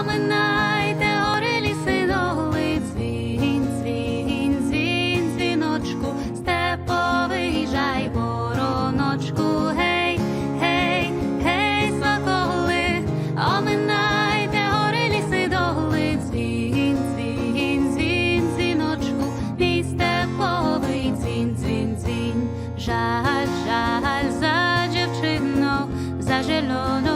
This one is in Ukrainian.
Поминайте гори ліси доли, дзвін, дзвін, дзвін, дзвіночку, степовий жай вороночку, гей, гей, гей, смаколи, оминайте гори ліси доли, дзвін, дзвін, дзвін, дзвіночку, мій степовий дзвін, дзвін, дзвін, жаль, жаль, за дівчину, за жильону.